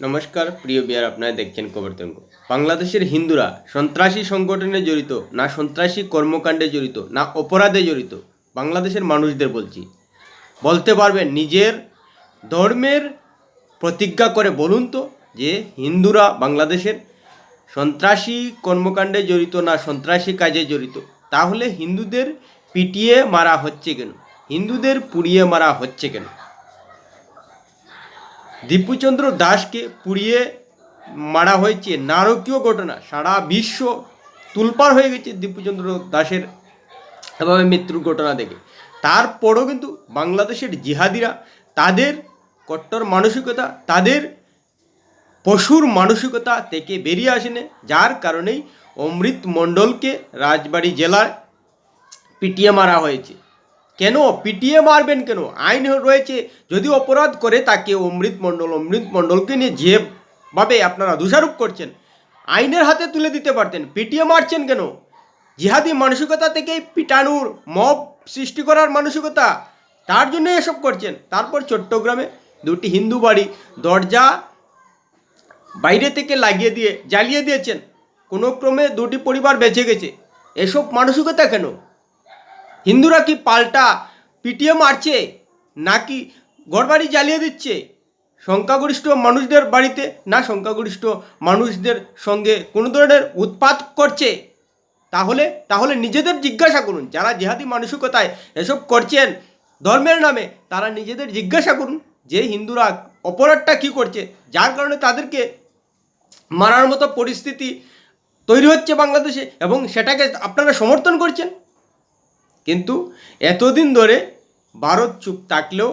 নমস্কার, প্রিয় বিয়ার আপনারা দেখছেন খবর তরঙ্গ বাংলাদেশের হিন্দুরা সন্ত্রাসী সংগঠনে জড়িত, না সন্ত্রাসী কর্মকাণ্ডে জড়িত, না অপরাধে জড়িত, বাংলাদেশের মানুষদের বলছি। বলতে পারবেন নিজের ধর্মের প্রতিজ্ঞা করে বলুন তো যে হিন্দুরা বাংলাদেশের সন্ত্রাসী কর্মকাণ্ডে জড়িত, না সন্ত্রাসী কাজে জড়িত, তাহলে হিন্দুদের পিটিয়ে মারা হচ্ছে কেন? হিন্দুদের পুড়িয়ে মারা হচ্ছে কেন? দীপুচন্দ্র দাসকে পুড়িয়ে মারা হয়েছে নারকীয় ঘটনা। সারা বিশ্ব তুলপার হয়ে গেছে দীপুচন্দ্র দাসের এভাবে মৃত্যুর ঘটনা দেখে। তারপরও কিন্তু বাংলাদেশের জিহাদিরা তাদের কট্টর মানসিকতা, তাদের পশুর মানসিকতা থেকে বেরিয়ে আসেনি, যার কারণেই অমৃত মণ্ডলকে রাজবাড়ি জেলায় পিটিয়ে মারা হয়েছে। কেন পিটিয়ে মারবেন কেন? আইন রয়েছে, যদি অপরাধ করে তাকে অমৃত মণ্ডল, অমৃত মণ্ডলকে নিয়ে যেভাবে আপনারা দোষারোপ করছেন, আইনের হাতে তুলে দিতে পারতেন, পিটিয়ে মারছেন কেন? জিহাদি মানসিকতা থেকেই পিটানুর মব সৃষ্টি করার মানসিকতা, তার জন্য এসব করছেন। তারপর চট্টগ্রামে দুটি হিন্দু বাড়ি দরজা বাইরে থেকে লাগিয়ে দিয়ে, জ্বালিয়ে দিয়েছেন। কোনো ক্রমে দুটি পরিবার বেঁচে গেছে। এসব মানসিকতা কেন? হিন্দুরা কি পাল্টা পিটিয়ে মারছে নাকি ঘরবাড়ি জ্বালিয়ে দিচ্ছে? সংখ্যাগরিষ্ঠ মানুষদের বাড়িতে না সংখ্যাগরিষ্ঠ মানুষদের সঙ্গে কোনো ধরনের উৎপাত করছে? তাহলে তাহলে নিজেদের জিজ্ঞাসা করুন, যারা জেহাদি মানসিকতায় এসব করছেন ধর্মের নামে, তারা নিজেদের জিজ্ঞাসা করুন যে হিন্দুরা অপরাধটা কী করছে? যার কারণে তাদেরকে মারার মতো পরিস্থিতি তৈরি হচ্ছে বাংলাদেশে এবং সেটাকে আপনারা সমর্থন করছেন? কিন্তু এতদিন ধরে ভারত চুপ থাকলেও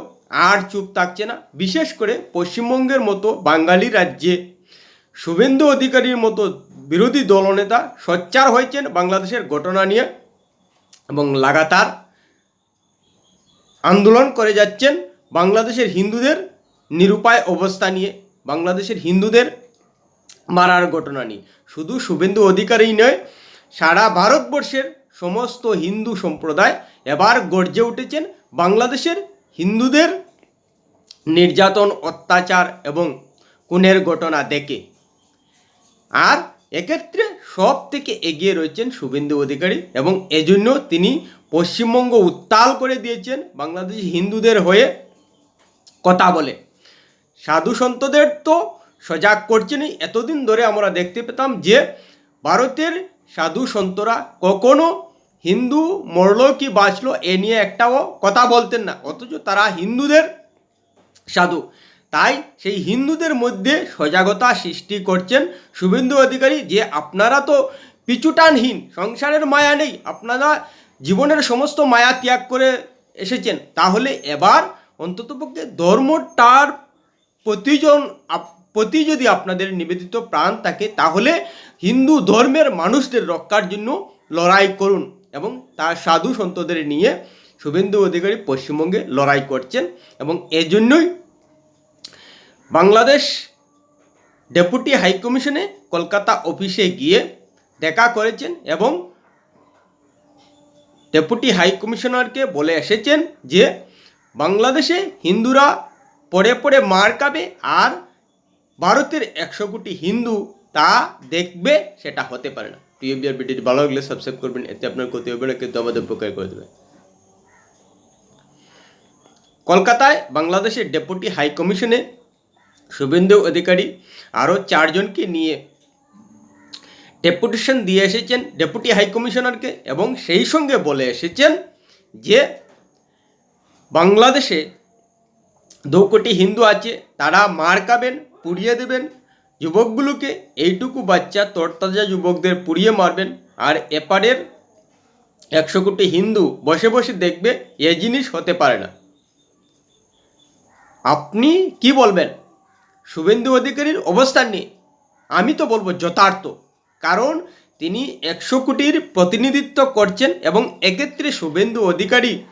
আর চুপ থাকছে না। বিশেষ করে পশ্চিমবঙ্গের মতো বাঙালি রাজ্যে শুভেন্দু অধিকারীর মতো বিরোধী দলনেতা সোচ্চার হয়েছেন বাংলাদেশের ঘটনা নিয়ে এবং লাগাতার আন্দোলন করে যাচ্ছেন বাংলাদেশের হিন্দুদের নিরুপায় অবস্থা নিয়ে, বাংলাদেশের হিন্দুদের মারার ঘটনা নিয়ে। শুধু শুভেন্দু অধিকারী নয়, সারা ভারতবর্ষের সমস্ত হিন্দু সম্প্রদায় এবার গর্জে উঠেছেন বাংলাদেশের হিন্দুদের নির্যাতন, অত্যাচার এবং খুনের ঘটনা দেখে। আর এক্ষেত্রে সব থেকে এগিয়ে রয়েছেন শুভেন্দু অধিকারী এবং এজন্য তিনি পশ্চিমবঙ্গ উত্তাল করে দিয়েছেন বাংলাদেশ হিন্দুদের হয়ে কথা বলে। সাধু সন্তদের তো সজাগ করছেনই এতদিন ধরে আমরা দেখতে পেতাম যে ভারতের সাধু সন্তরা কখনো হিন্দু মরলো কি বাঁচলো এ নিয়ে একটাও কথা বলতেন না। অথচ তারা হিন্দুদের সাধু। তাই সেই হিন্দুদের মধ্যে সজাগতা সৃষ্টি করছেন শুভেন্দু অধিকারী যে আপনারা তো পিছুটানহীন, সংসারের মায়া নেই, আপনারা জীবনের সমস্ত মায়া ত্যাগ করে এসেছেন। তাহলে এবার অন্ততপক্ষে ধর্মটার প্রতিজন প্রতি যদি আপনাদের নিবেদিত প্রাণ থাকে, তাহলে হিন্দু ধর্মের মানুষদের রক্ষার জন্য লড়াই করুন। এবং তার সাধু সন্তদের নিয়ে শুভেন্দু অধিকারী পশ্চিমবঙ্গে লড়াই করছেন এবং এজন্যই বাংলাদেশ ডেপুটি হাইকমিশনে কলকাতা অফিসে গিয়ে দেখা করেছেন এবং ডেপুটি হাইকমিশনারকে বলে এসেছেন যে বাংলাদেশে হিন্দুরা পড়ে পড়ে মার খাবে আর ভারতের একশো কোটি হিন্দু তা দেখবে সেটা হতে পারে না। প্রিয় ভিডিওটি ভালো লাগলে সাবস্ক্রাইব করবেন, এতে আপনার ক্ষতি হবে না, কিন্তু আমাদের উপকার করে দেবে। কলকাতায় বাংলাদেশের ডেপুটি হাই কমিশনে শুভেন্দু অধিকারী আরও চারজনকে নিয়ে ডেপুটেশন দিয়ে এসেছেন ডেপুটি হাই কমিশনারকে এবং সেই সঙ্গে বলে এসেছেন যে বাংলাদেশে দু কোটি হিন্দু আছে, তারা মার খাবেন, পুড়িয়ে দেবেন যুবকগুলোকে এইটুকু বাচ্চা তরতাজা যুবকদের পুড়িয়ে মারবেন। আর এপারের একশো কোটি হিন্দু বসে বসে দেখবে এ জিনিস হতে পারে না। আপনি কি বলবেন? শুভেন্দু অধিকারীর অবস্থান নিয়ে। আমি তো বলব যথার্থ। কারণ তিনি একশো কোটির প্রতিনিধিত্ব করছেন এবং এক্ষেত্রে শুভেন্দু অধিকারী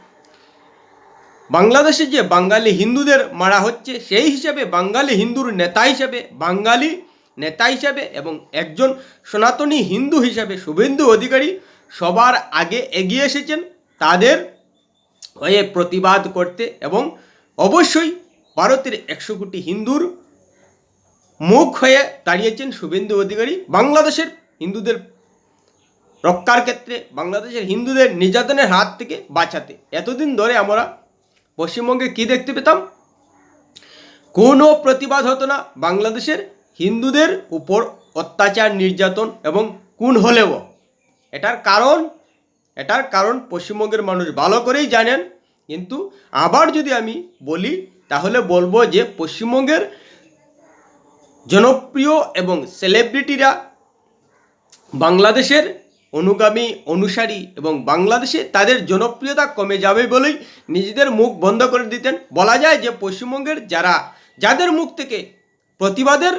বাংলাদেশে যে বাঙালি হিন্দুদের মারা হচ্ছে, সেই হিসাবে বাঙালি হিন্দুর নেতা হিসাবে, বাঙালি নেতা হিসাবে এবং একজন সনাতনী হিন্দু হিসাবে শুভেন্দু অধিকারী সবার আগে এগিয়ে এসেছেন তাদের হয়ে প্রতিবাদ করতে এবং অবশ্যই ভারতের একশো কোটি হিন্দুর মুখ হয়ে দাঁড়িয়েছেন শুভেন্দু অধিকারী। বাংলাদেশের হিন্দুদের রক্ষার ক্ষেত্রে, বাংলাদেশের হিন্দুদের নির্যাতনের হাত থেকে বাঁচাতে। এতদিন ধরে আমরা পশ্চিমবঙ্গে কি দেখতে পেতাম? কোনো প্রতিবাদ হতো না বাংলাদেশের হিন্দুদের উপর অত্যাচার, নির্যাতন এবং কোন হলেও। এটার কারণ এটার কারণ পশ্চিমবঙ্গের মানুষ ভালো করেই জানেন। কিন্তু আবার যদি আমি বলি, তাহলে বলব যে পশ্চিমবঙ্গের জনপ্রিয় এবং সেলিব্রিটিরা বাংলাদেশের অনুগামী, অনুসারী এবং বাংলাদেশে তাদের জনপ্রিয়তা কমে যাবে বলেই নিজেদের মুখ বন্ধ করে দিতেন। বলা যায় যে পশ্চিমবঙ্গের যারা, যাদের মুখ থেকে প্রতিবাদের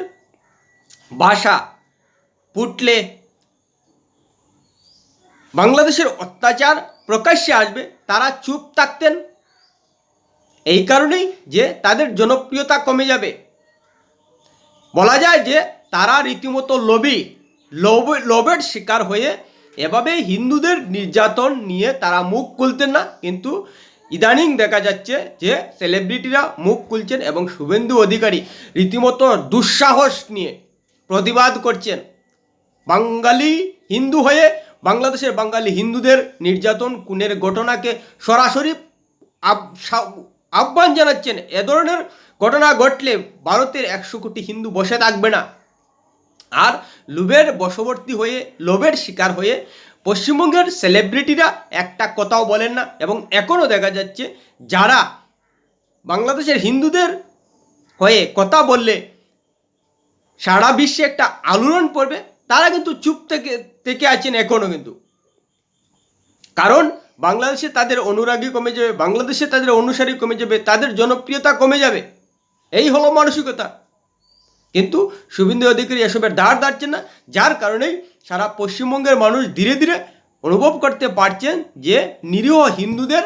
ভাষা ফুটলে বাংলাদেশের অত্যাচার প্রকাশ্যে আসবে, তারা চুপ থাকতেন। এই কারণেই যে তাদের জনপ্রিয়তা কমে যাবে। বলা যায় যে তারা রীতিমতো লোভ লোভের শিকার হয়ে এভাবে হিন্দুদের নির্যাতন নিয়ে তারা মুখ খুলতেন না, কিন্তু ইদানিং দেখা যাচ্ছে যে সেলিব্রিটিরা মুখ খুলছেন এবং শুভেন্দু অধিকারী রীতিমতো দুঃসাহস নিয়ে প্রতিবাদ করছেন। বাঙালি হিন্দু হয়ে বাংলাদেশের বাঙালি হিন্দুদের নির্যাতন, খুনের ঘটনাকে সরাসরি আহ্বান জানাচ্ছেন। এ ধরনের ঘটনা ঘটলে ভারতের একশো কোটি হিন্দু বসে থাকবে না। আর লোভের বশবর্তী হয়ে, লোভের শিকার হয়ে পশ্চিমবঙ্গের সেলিব্রিটিরা একটা কথাও বলেন না এবং এখনও দেখা যাচ্ছে যারা বাংলাদেশের হিন্দুদের হয়ে কথা বললে সারা বিশ্বে একটা আলোড়ন পড়বে, তারা কিন্তু চুপ থেকে থেকে আছেন এখনও কিন্তু। কারণ বাংলাদেশে তাদের অনুরাগী কমে যাবে, বাংলাদেশে তাদের অনুসারী কমে যাবে, তাদের জনপ্রিয়তা কমে যাবে। এই হলো মানসিকতা। কিন্তু শুভেন্দু অধিকারী এসবের দাঁড় দাঁড়ছেন না, যার কারণেই সারা পশ্চিমবঙ্গের মানুষ ধীরে ধীরে অনুভব করতে পারছেন যে নিরীহ হিন্দুদের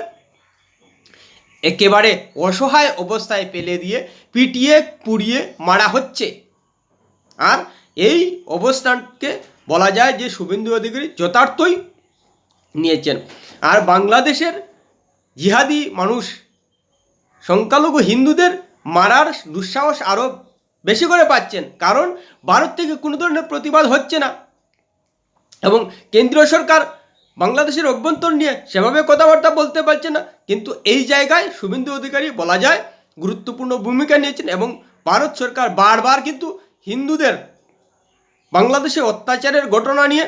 একেবারে অসহায় অবস্থায় ফেলে দিয়ে পিটিয়ে, পুড়িয়ে মারা হচ্ছে। আর এই অবস্থানকে বলা যায় যে শুভেন্দু অধিকারী যথার্থই নিয়েছেন। আর বাংলাদেশের জিহাদি মানুষ, সংখ্যালঘু হিন্দুদের মারার দুঃসাহস আরও বেশি করে পাচ্ছেন। কারণ ভারত থেকে কোনো ধরনের প্রতিবাদ হচ্ছে না। এবং কেন্দ্রীয় সরকার বাংলাদেশের অভ্যন্তর নিয়ে সেভাবে কথাবার্তা বলতে পারছে না। কিন্তু এই জায়গায় শুভেন্দু অধিকারী বলা যায় গুরুত্বপূর্ণ ভূমিকা নিয়েছেন এবং ভারত সরকার বারবার কিন্তু হিন্দুদের বাংলাদেশে অত্যাচারের ঘটনা নিয়ে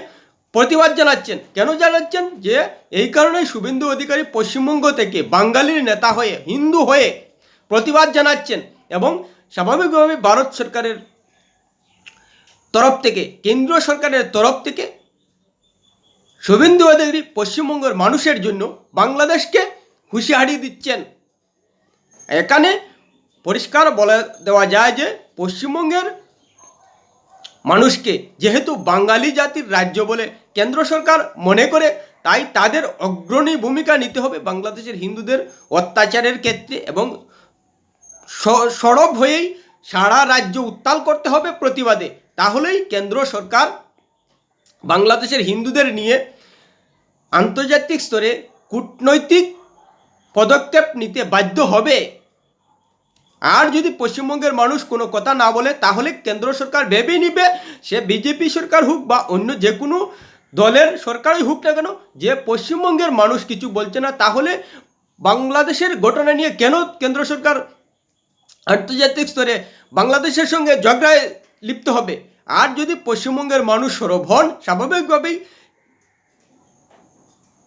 প্রতিবাদ জানাচ্ছেন। কেন জানাচ্ছেন? যে এই কারণেই শুভেন্দু অধিকারী পশ্চিমবঙ্গ থেকে বাঙালির নেতা হয়ে, হিন্দু হয়ে প্রতিবাদ জানাচ্ছেন এবং স্বাভাবিকভাবে ভারত সরকারের তরফ থেকে কেন্দ্রীয় সরকারের তরফ থেকে শুভেন্দু অধিকারী পশ্চিমবঙ্গের মানুষের জন্য বাংলাদেশকে হুঁশিয়ারি দিচ্ছেন। এখানে পরিষ্কার বলে দেওয়া যায় যে, পশ্চিমবঙ্গের মানুষকে যেহেতু বাঙালি জাতির রাজ্য বলে কেন্দ্র সরকার মনে করে, তাই তাদের অগ্রণী ভূমিকা নিতে হবে বাংলাদেশের হিন্দুদের অত্যাচারের ক্ষেত্রে এবং সরব হয়েই সারা রাজ্য উত্তাল করতে হবে প্রতিবাদে। তাহলেই কেন্দ্র সরকার বাংলাদেশের হিন্দুদের নিয়ে আন্তর্জাতিক স্তরে কূটনৈতিক পদক্ষেপ নিতে বাধ্য হবে। আর যদি পশ্চিমবঙ্গের মানুষ কোনো কথা না বলে, তাহলে কেন্দ্র সরকার ভেবেই নিবে সে বিজেপি সরকার হোক বা অন্য যে কোনো দলের সরকারই হোক না কেন, যে পশ্চিমবঙ্গের মানুষ কিছু বলছে না, তাহলে বাংলাদেশের ঘটনা নিয়ে কেন কেন্দ্র সরকার আন্তর্জাতিক স্তরে বাংলাদেশের সঙ্গে ঝগড়ায় লিপ্ত হবে। আর যদি পশ্চিমবঙ্গের মানুষ সরব হন, স্বাভাবিকভাবেই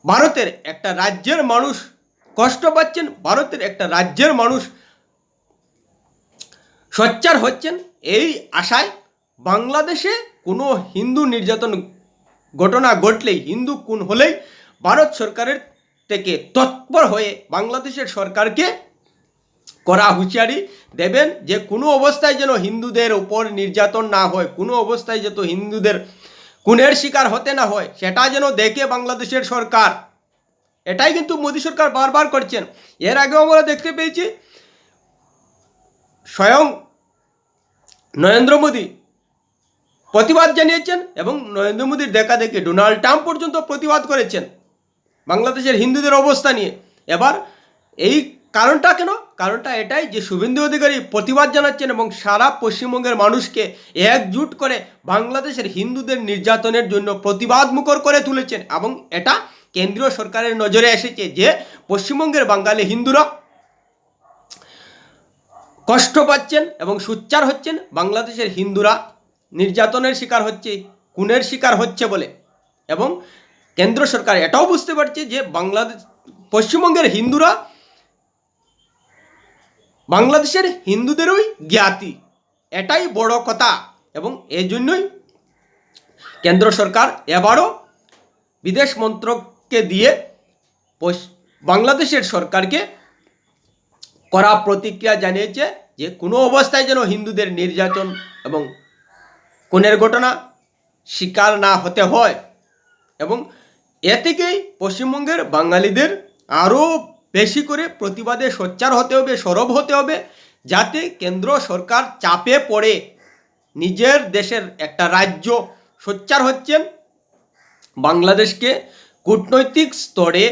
ভারতের একটা রাজ্যের মানুষ কষ্ট পাচ্ছেন, ভারতের একটা রাজ্যের মানুষ সোচ্চার হচ্ছেন। এই আশায় বাংলাদেশে কোনো হিন্দু নির্যাতন ঘটনা ঘটলেই, হিন্দু কোন হলেই ভারত সরকারের থেকে তৎপর হয়ে বাংলাদেশের সরকারকে করা হুঁশিয়ারি দেবেন যে কোনো অবস্থায় যেন হিন্দুদের ওপর নির্যাতন না হয়, কোনো অবস্থায় যত হিন্দুদের খুনের শিকার হতে না হয়, সেটা যেন দেখে বাংলাদেশের সরকার। এটাই কিন্তু মোদী সরকার বারবার করছেন। এর আগেও আমরা দেখতে পেয়েছি, স্বয়ং নরেন্দ্র মোদী প্রতিবাদ জানিয়েছেন এবং নরেন্দ্র মোদীর দেখা দেখে ডোনাল্ড ট্রাম্প পর্যন্ত প্রতিবাদ করেছেন বাংলাদেশের হিন্দুদের অবস্থা নিয়ে। এবার এই কারণটা কেন? কারণটা এটাই যে শুভেন্দু অধিকারী প্রতিবাদ জানাচ্ছেন এবং সারা পশ্চিমবঙ্গের মানুষকে একজুট করে বাংলাদেশের হিন্দুদের নির্যাতনের জন্য প্রতিবাদ মুখর করে তুলেছেন এবং এটা কেন্দ্রীয় সরকারের নজরে এসেছে যে পশ্চিমবঙ্গের বাঙালি হিন্দুরা কষ্ট পাচ্ছেন এবং সুচ্চার হচ্ছেন বাংলাদেশের হিন্দুরা নির্যাতনের শিকার হচ্ছে, খুনের শিকার হচ্ছে বলে। এবং কেন্দ্র সরকার এটাও বুঝতে পারছে যে বাংলাদেশ, পশ্চিমবঙ্গের হিন্দুরা বাংলাদেশের হিন্দুদেরই জ্ঞাতি। এটাই বড় কথা এবং এই জন্যই কেন্দ্র সরকার এবারও বিদেশ মন্ত্রককে দিয়ে বাংলাদেশের সরকারকে করা প্রতিক্রিয়া জানিয়েছে যে কোনো অবস্থায় যেন হিন্দুদের নির্যাতন এবং খুনের ঘটনা শিকার না হতে হয় এবং এ থেকেই পশ্চিমবঙ্গের বাঙালিদের আরও বেশি করে প্রতিবাদে সোচ্চার হতে হবে, সরব হতে হবে, যাতে কেন্দ্র সরকার চাপে পড়ে। নিজের দেশের একটা রাজ্য সোচ্চার হচ্ছেন, বাংলাদেশকে কূটনৈতিক স্তরে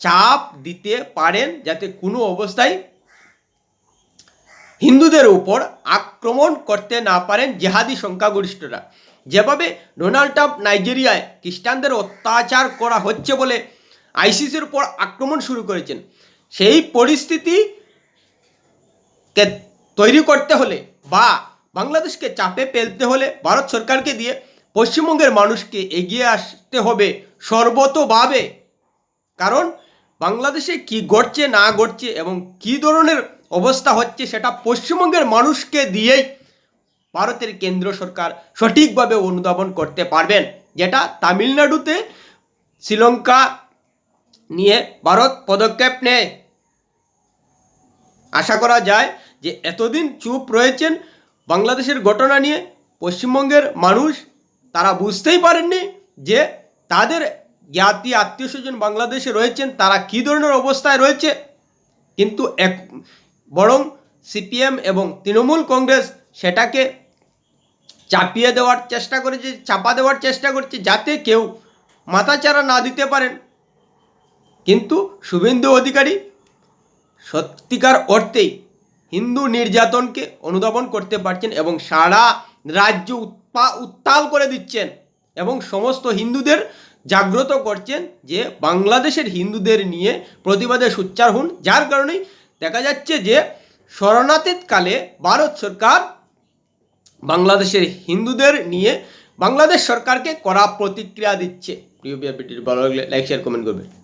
চাপ দিতে পারেন, যাতে কোনো অবস্থায় হিন্দুদের উপর আক্রমণ করতে না পারেন জেহাদি সংখ্যাগরিষ্ঠরা। যেভাবে ডোনাল্ড ট্রাম্প নাইজেরিয়ায় খ্রিস্টানদের অত্যাচার করা হচ্ছে বলে আইসিসির উপর আক্রমণ শুরু করেছেন। সেই পরিস্থিতি কে তৈরি করতে হলে বা বাংলাদেশকে চাপে ফেলতে হলে ভারত সরকারকে দিয়ে পশ্চিমবঙ্গের মানুষকে এগিয়ে আসতে হবে সর্বতভাবে। কারণ বাংলাদেশে কি ঘটছে, না ঘটছে এবং কি ধরনের অবস্থা হচ্ছে সেটা পশ্চিমবঙ্গের মানুষকে দিয়েই ভারতের কেন্দ্র সরকার সঠিকভাবে অনুধাবন করতে পারবেন। যেটা তামিলনাড়ুতে, শ্রীলঙ্কা নিয়ে ভারত পদক্ষেপ নেয়। আশা করা যায় যে এতদিন চুপ রয়েছেন বাংলাদেশের ঘটনা নিয়ে পশ্চিমবঙ্গের মানুষ, তারা বুঝতেই পারেননি যে তাদের জ্ঞাতি আত্মীয় স্বজন বাংলাদেশে রয়েছেন, তারা কী ধরনের অবস্থায় রয়েছে। কিন্তু এক, বরং সিপিএম এবং তৃণমূল কংগ্রেস সেটাকে চাপিয়ে দেওয়ার চেষ্টা করেছে, চাপা দেওয়ার চেষ্টা করছে যাতে কেউ মাথাচাড়া না দিতে পারেন। কিন্তু শুভেন্দু অধিকারী সত্যিকার অর্থেই হিন্দু নির্যাতনকে অনুধাবন করতে পারছেন এবং সারা রাজ্য উৎপা, উত্তাল করে দিচ্ছেন এবং সমস্ত হিন্দুদের জাগ্রত করছেন যে বাংলাদেশের হিন্দুদের নিয়ে প্রতিবাদে সোচ্চার হন। যার কারণেই দেখা যাচ্ছে যে শরণাতীতকালে ভারত সরকার বাংলাদেশের হিন্দুদের নিয়ে বাংলাদেশ সরকারকে কড়া প্রতিক্রিয়া দিচ্ছে। প্রিয় বিআরপিটির ভালো লাগলে লাইক শেয়ার কমেন্ট করবেন।